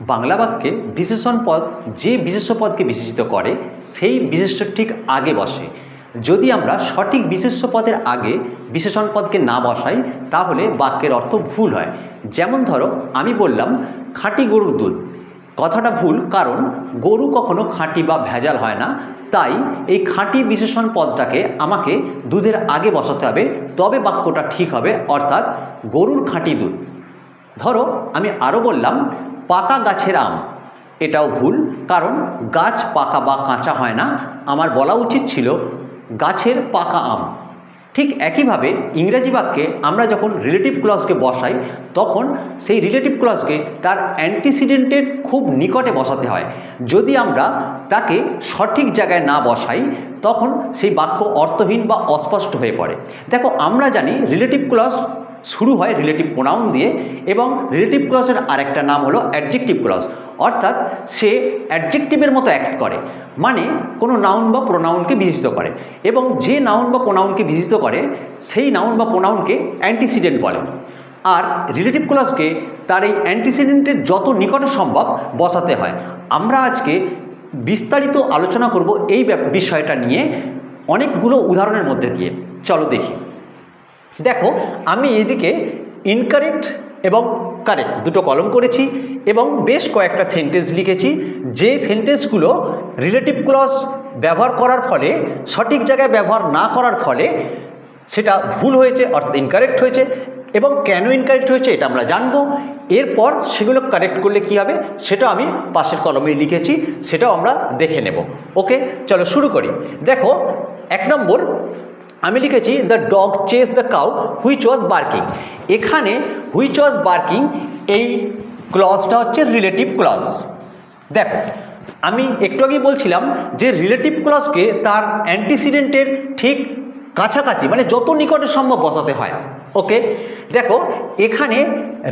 বাংলা বাক্যে বিশেষণ পদ, যে বিশেষ্য পদকে বিশেষিত করে, সেই বিশেষ্যের ঠিক আগে বসে। যদি আমরা সঠিক বিশেষ্য পদের আগে বিশেষণ পদকে না বসাই, তাহলে বাক্যের অর্থ ভুল হয়। যেমন ধরো, আমি বললাম, খাঁটি গরুর দুধ। কথাটা ভুল, কারণ গরু কখনো খাঁটি বা ভেজাল হয় না। তাই এই খাঁটি বিশেষণ পদটাকে আমাকে দুধের আগে বসাতে হবে, তবে বাক্যটা ঠিক হবে, অর্থাৎ গরুর খাঁটি দুধ। ধরো, আমি আরও বললাম পাকা গাছের আম। এটাও ভুল, কারণ গাছ পাকা বা কাঁচা হয় না। আমার বলা উচিত ছিল, গাছের পাকা আম। ঠিক একইভাবে ইংরেজি বাক্যে আমরা যখন রিলেটিভ ক্লজকে বসাই, তখন সেই রিলেটিভ ক্লজকে তার অ্যান্টিসিডেন্টের খুব নিকটে বসাতে হয়। যদি আমরা তাকে সঠিক জায়গায় না বসাই, তখন সেই বাক্য অর্থহীন বা অস্পষ্ট হয়ে পড়ে। দেখো, আমরা জানি রিলেটিভ ক্লজ শুরু হয় রিলেটিভ প্রোনাউন দিয়ে এবং রিলেটিভ ক্লসের আরেকটা নাম হলো অ্যাডজেক্টিভ ক্লস অর্থাৎ সে অ্যাডজেক্টিভের মতো অ্যাক্ট করে মানে কোনো নাউন বা প্রোনাউনকে বিশেষিত করে এবং যে নাউন বা প্রোনাউনকে বিশেষিত করে, সেই নাউন বা প্রোনাউনকে অ্যান্টিসিডেন্ট বলে। আর রিলেটিভ ক্লসকে তার এই অ্যান্টিসিডেন্টের যত নিকটে সম্ভব বসাতে হয়। আমরা আজকে বিস্তারিত আলোচনা করব এই বিষয়টা নিয়ে অনেকগুলো উদাহরণের মধ্যে দিয়ে। চলো দেখি। দেখো, আমি এদিকে ইনকারেক্ট এবং কারেক্ট দুটো কলম করেছি এবং বেশ কয়েকটা সেন্টেন্স লিখেছি। যে সেন্টেন্সগুলো রিলেটিভ ক্লজ ব্যবহার করার ফলে, সঠিক জায়গায় ব্যবহার না করার ফলে সেটা ভুল হয়েছে, অর্থাৎ ইনকারেক্ট হয়েছে এবং কেন ইনকারেক্ট হয়েছে এটা আমরা জানব। এরপর সেগুলো কারেক্ট করলে কি হবে? সেটা আমি পাশের কলমে লিখেছি, সেটাও আমরা দেখে নেব। ওকে চলো শুরু করি। দেখো, এক নম্বর আমি লিখেছি the dog chase the cow which was barking এখানে হুইচ ওয়াজ বার্কিং এই ক্লজটা হচ্ছে রিলেটিভ ক্লজ দেখো, আমি একটু আগেই বলছিলাম যে রিলেটিভ ক্লজকে তার অ্যান্টিসিডেন্টের ঠিক কাছাকাছি মানে যত নিকটে সম্ভব বসাতে হয়। ওকে দেখো, এখানে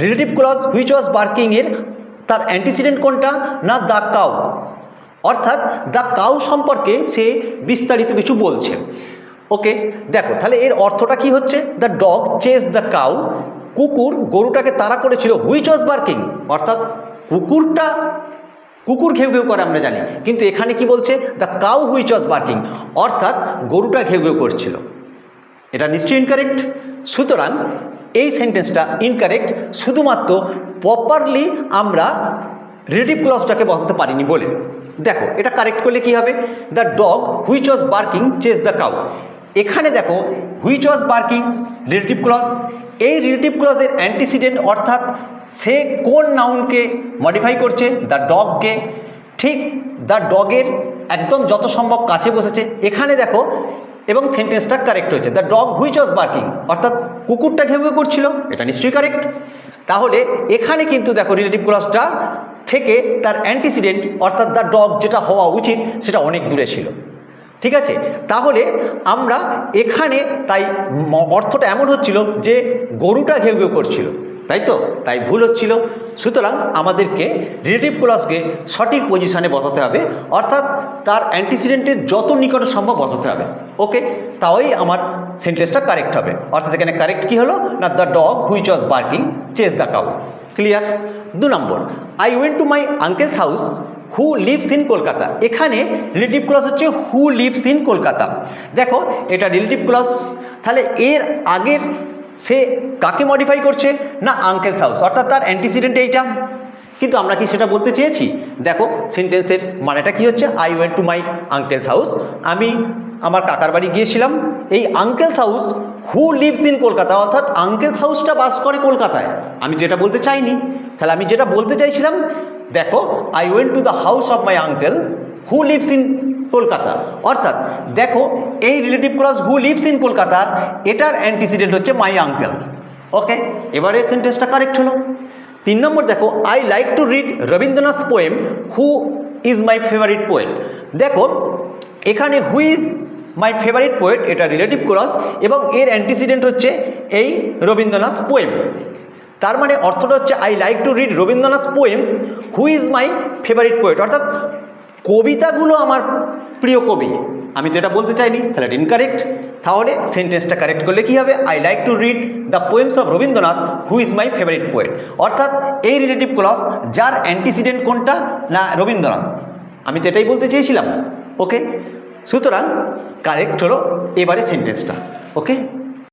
রিলেটিভ ক্লজ হুইচ ওয়াজ বার্কিংয়ের তার অ্যান্টিসিডেন্ট কোনটা? না দ্য কাউ অর্থাৎ দ্য কাউ সম্পর্কে সে বিস্তারিত কিছু বলছে। ওকে দেখো, তাহলে এর অর্থটা কি হচ্ছে? The dog chase the cow কুকুর গরুটাকে তাড়া করেছিল। হুইচ ওয়াজ বার্কিং অর্থাৎ কুকুরটা, কুকুর ঘেউ ঘেউ করে, আমরা জানি। কিন্তু এখানে কি বলছে? The cow which was barking অর্থাৎ গরুটা ঘেউ ঘেউ করছিল। এটা নিশ্চয়ই ইনকারেক্ট সুতরাং এই সেন্টেন্সটা ইনকারেক্ট শুধুমাত্র প্রপারলি আমরা রিলেটিভ ক্লজটাকে বসাতে পারিনি বলে। দেখো, এটা কারেক্ট করলে কি হবে? The dog which was barking chase the cow এখানে দেখো which was barking relative clause এই রিলেটিভ ক্লজের অ্যান্টিসিডেন্ট অর্থাৎ সে কোন নাউনকে মডিফাই করছে? দ্য ডগকে ঠিক দ্য ডগের একদম যত সম্ভব কাছে বসেছে। এখানে দেখো, এবং সেন্টেন্সটা কারেক্ট হয়েছে। The dog which was barking অর্থাৎ কুকুরটা ঘেউ ঘেউ করছিল, এটা নিশ্চয়ই কারেক্ট তাহলে এখানে কিন্তু দেখো রিলেটিভ ক্লজটা থেকে তার অ্যান্টিসিডেন্ট অর্থাৎ দ্য ডগ যেটা হওয়া উচিত, সেটা অনেক দূরে ছিল। ঠিক আছে? তাহলে আমরা এখানে, তাই অর্থটা এমন হচ্ছিল যে গরুটা ঘেউ ঘেউ করছিল, তাই তো? তাই ভুল হচ্ছিল। সুতরাং আমাদেরকে রিলেটিভ ক্লজকে সঠিক পজিশানে বসাতে হবে, অর্থাৎ তার অ্যান্টিসিডেন্টের যত নিকটে সম্ভব বসাতে হবে। ওকে? তাই আমার সেন্টেন্সটা কারেক্ট হবে। অর্থাৎ এখানে কারেক্ট কী হলো? না, the dog which was barking chase the cow. Clear? দু নম্বর। I went to my uncle's house who lives in Kolkata এখানে রিলেটিভ ক্লজ হচ্ছে হু লিভস ইন কলকাতা দেখো, এটা রিলেটিভ ক্লজ তাহলে এর আগের সে কাকে মডিফাই করছে? না আঙ্কেলস হাউস অর্থাৎ তার অ্যান্টিসিডেন্ট এইটা। কিন্তু আমরা কি সেটা বলতে চেয়েছি? দেখো সেন্টেন্সের মানেটা কি হচ্ছে? I went to my uncle's house আমি আমার কাকার বাড়ি গিয়েছিলাম। এই uncle's house who lives in Kolkata অর্থাৎ আঙ্কেলস হাউসটা বাস করে কলকাতায়। আমি যেটা বলতে চাইনি, তাহলে আমি যেটা বলতে চাইছিলাম দেখো I went to the house of my uncle who lives in Kolkata অর্থাৎ, দেখো, এই relative clause who lives in কলকাতার এটার অ্যান্টিসিডেন্ট হচ্ছে মাই আঙ্কেল ওকে এবারে সেন্টেন্সটা কারেক্ট হলো। তিন নম্বর, দেখো I like to read Rabindranath poem who is my favourite poet দেখো, এখানে who is my favourite poet এটা রিলেটিভ ক্লজ এবং এর অ্যান্টিসিডেন্ট হচ্ছে এই রবীন্দ্রনাথ পোয়েম তার মানে অর্থটা হচ্ছে I like to read Rabindranath poems who is my favourite poet অর্থাৎ কবিতাগুলো আমার প্রিয় কবি। আমি তো এটা বলতে চাইনি, তাহলে ইনকারেক্ট তাহলে সেন্টেন্সটা কারেক্ট করলে কী হবে? I like to read the poems of Rabindranath who is my favourite poet অর্থাৎ এই রিলেটিভ ক্লস যার অ্যান্টিসিডেন্ট কোনটা? না, রবীন্দ্রনাথ। আমি তো এটাই বলতে চেয়েছিলাম ওকে সুতরাং কারেক্ট হলো, এবারে সেন্টেন্সটা ওকে